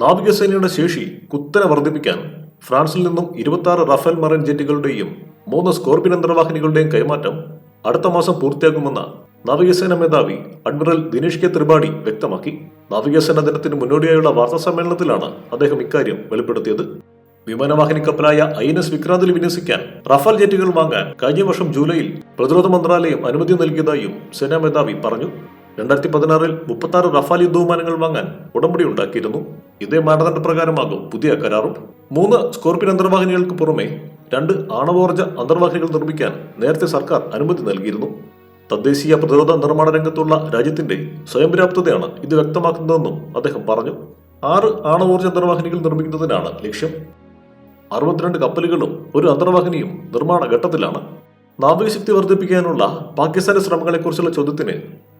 നാവികസേനയുടെ ശേഷി കുത്തനെ വർദ്ധിപ്പിക്കാൻ ഫ്രാൻസിൽ നിന്നും ഇരുപത്തി റഫേൽ മറൈൻ ജെറ്റുകളുടെയും മൂന്ന് സ്കോർപിയൻ യന്ത്രവാഹിനികളുടെയും കൈമാറ്റം അടുത്ത മാസം പൂർത്തിയാകുമെന്ന നാവികസേന മേധാവി അഡ്മിറൽ ദിനേഷ് കെ ത്രിപാഠി വ്യക്തമാക്കി. നാവികസേന ദിനത്തിന് മുന്നോടിയായുള്ള വാർത്താ സമ്മേളനത്തിലാണ് അദ്ദേഹം ഇക്കാര്യം വെളിപ്പെടുത്തിയത്. വിമാനവാഹിനി കപ്പലായ ഐ എൻ എസ് വിക്രാന്തിൽ വിന്യസിക്കാൻ റഫാൽ ജെറ്റുകൾ വാങ്ങാൻ കഴിഞ്ഞ വർഷം ജൂലൈയിൽ പ്രതിരോധ മന്ത്രാലയം അനുമതി നൽകിയതായും സേനാ മേധാവി പറഞ്ഞു. രണ്ടായിരത്തി പതിനാറിൽ മുപ്പത്തി ആറ് റഫാൽ യുദ്ധവിമാനങ്ങൾ വാങ്ങാൻ ഉടമ്പടി ഉണ്ടാക്കിയിരുന്നു. ഇതേ മാനദണ്ഡ പ്രകാരമാകും പുതിയ കരാറും. മൂന്ന് സ്കോർപിയൻ അന്തർവാഹിനികൾക്ക് പുറമെ രണ്ട് ആണവോർജ അന്തർവാഹിനികൾ നിർമ്മിക്കാൻ നേരത്തെ സർക്കാർ അനുമതി നൽകിയിരുന്നു. തദ്ദേശീയ പ്രതിരോധ നിർമ്മാണ രംഗത്തുള്ള രാജ്യത്തിന്റെ സ്വയം പര്യാപ്തതയാണ് ഇത് വ്യക്തമാക്കുന്നതെന്നും അദ്ദേഹം പറഞ്ഞു. ആറ് ആണവോർജ അന്തർവാഹിനികൾ നിർമ്മിക്കുന്നതിനാണ് ലക്ഷ്യം. അറുപത്തിരണ്ട് കപ്പലുകളും ഒരു അന്തർവാഹിനിയും നിർമ്മാണ ഘട്ടത്തിലാണ്. നാവികശക്തി വർദ്ധിപ്പിക്കാനുള്ള പാകിസ്ഥാന്റെ ശ്രമങ്ങളെക്കുറിച്ചുള്ള ചോദ്യത്തിന്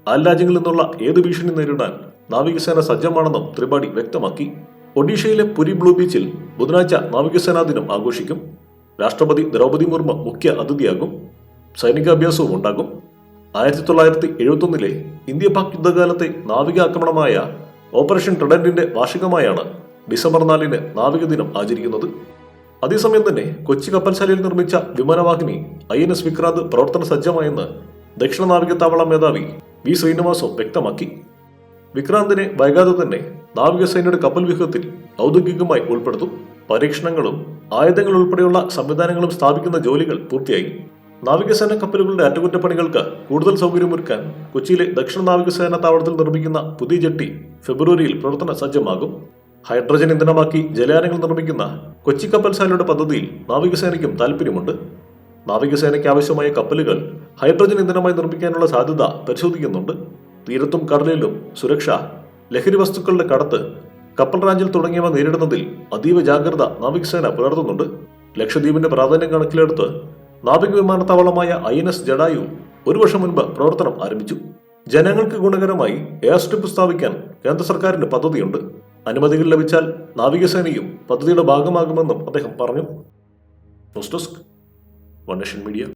അയൽ രാജ്യങ്ങളിൽ നിന്നുള്ള ഏത് ഭീഷണി നേരിടാൻ നാവികസേന സജ്ജമാണെന്നും ത്രിപാഠി വ്യക്തമാക്കി. ഒഡീഷയിലെ പുരി ബ്ലൂ ബീച്ചിൽ ബുധനാഴ്ച നാവികസേനാ ദിനം ആഘോഷിക്കും. രാഷ്ട്രപതി ദ്രൗപദി മുർമു മുഖ്യ അതിഥിയാകും. സൈനികാഭ്യാസവും ഉണ്ടാകും. ആയിരത്തി തൊള്ളായിരത്തി എഴുപത്തൊന്നിലെ ഇന്ത്യ പാക് യുദ്ധകാലത്തെ നാവിക ആക്രമണമായ ഓപ്പറേഷൻ ട്രഡന്റിന്റെ വാർഷികമായാണ് ഡിസംബർ നാലിന് നാവിക ദിനം ആചരിക്കുന്നത്. അതേസമയം തന്നെ കൊച്ചി കപ്പൽശാലയിൽ നിർമ്മിച്ച വിമാനവാഹിനി ഐ എൻ എസ് വിക്രാന്ത് പ്രവർത്തന സജ്ജമായെന്ന് ദക്ഷിണ നാവിക താവള മേധാവി വി ശ്രീനിവാസോ വ്യക്തമാക്കി. വിക്രാന്തിനെ വൈകാതെ തന്നെ നാവികസേനയുടെ കപ്പൽ വ്യൂഹത്തിൽ ഔദ്യോഗികമായി ഉൾപ്പെടുത്തും. പരീക്ഷണങ്ങളും ആയുധങ്ങൾ ഉൾപ്പെടെയുള്ള സംവിധാനങ്ങളും സ്ഥാപിക്കുന്ന ജോലികൾ പൂർത്തിയായി. നാവികസേന കപ്പലുകളുടെ അറ്റകുറ്റപ്പണികൾക്ക് കൂടുതൽ സൗകര്യമൊരുക്കാൻ കൊച്ചിയിലെ ദക്ഷിണ നാവികസേന താവളത്തിൽ നിർമ്മിക്കുന്ന പുതിയ ജെട്ടി ഫെബ്രുവരിയിൽ പ്രവർത്തന സജ്ജമാകും. ഹൈഡ്രജൻ ഇന്ധനമാക്കി ജലയാനങ്ങൾ നിർമ്മിക്കുന്ന കൊച്ചി കപ്പൽശാലയുടെ പദ്ധതിയിൽ നാവികസേനയ്ക്കും താൽപ്പര്യമുണ്ട്. നാവികസേനയ്ക്ക് ആവശ്യമായ കപ്പലുകൾ ഹൈഡ്രജൻ ഇന്ധനമായി നിർമ്മിക്കാനുള്ള സാധ്യത പരിശോധിക്കുന്നുണ്ട്. തീരത്തും കടലിലും സുരക്ഷ ലഹരി വസ്തുക്കളുടെ കടത്ത് കപ്പൽ റാഞ്ചിൽ തുടങ്ങിയവ നേരിടുന്നതിൽ അതീവ ജാഗ്രത നാവികസേന പുലർത്തുന്നുണ്ട്. ലക്ഷദ്വീപിന്റെ പ്രാധാന്യം കണക്കിലെടുത്ത് നാവിക വിമാനത്താവളമായ ഐ എൻ എസ് ജഡായു ഒരു വർഷം മുൻപ് പ്രവർത്തനം ആരംഭിച്ചു. ജനങ്ങൾക്ക് ഗുണകരമായി എയർ സ്ട്രിപ്പ് സ്ഥാപിക്കാൻ കേന്ദ്ര സർക്കാരിന്റെ പദ്ധതിയുണ്ട്. അനുമതികൾ ലഭിച്ചാൽ നാവികസേനയും പദ്ധതിയുടെ ഭാഗമാകുമെന്നും അദ്ദേഹം പറഞ്ഞു. News desk One Nation Media.